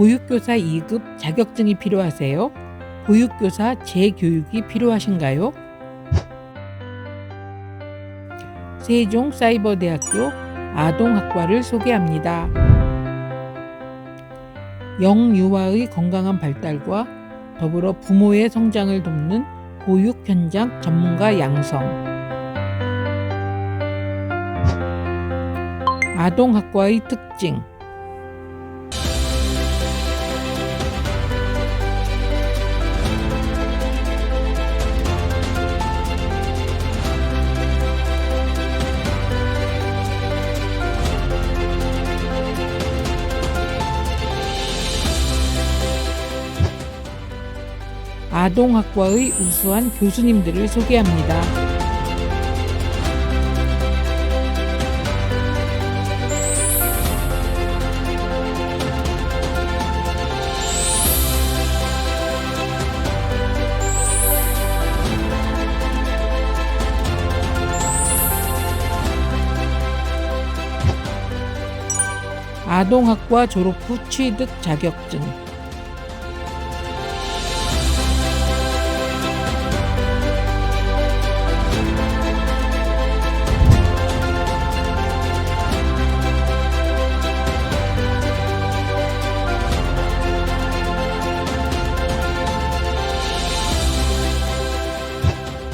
보육교사 2급 자격증이 필요하세요? 보육교사 재교육이 필요하신가요? 세종사이버대학교 아동학과를 소개합니다. 영유아의 건강한 발달과 더불어 부모의 성장을 돕는 보육 현장 전문가 양성. 아동학과의 특징. 아동학과의 우수한 교수님들을 소개합니다. 아동학과 졸업 후 취득 자격증.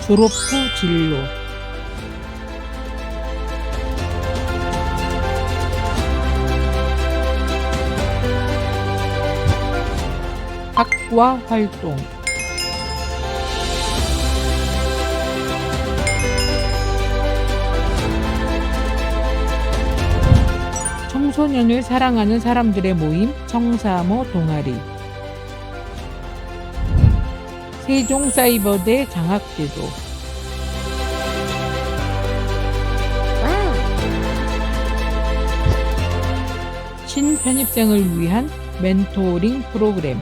졸업 후 진로. 학과 활동. 청소년을 사랑하는 사람들의 모임 청사모 동아리. 세종사이버대 장학제도. 신편입생을 위한 멘토링 프로그램.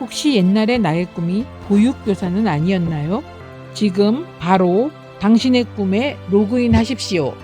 혹시 옛날에 나의 꿈이 보육교사는 아니었나요? 지금 바로 당신의 꿈에 로그인 하십시오.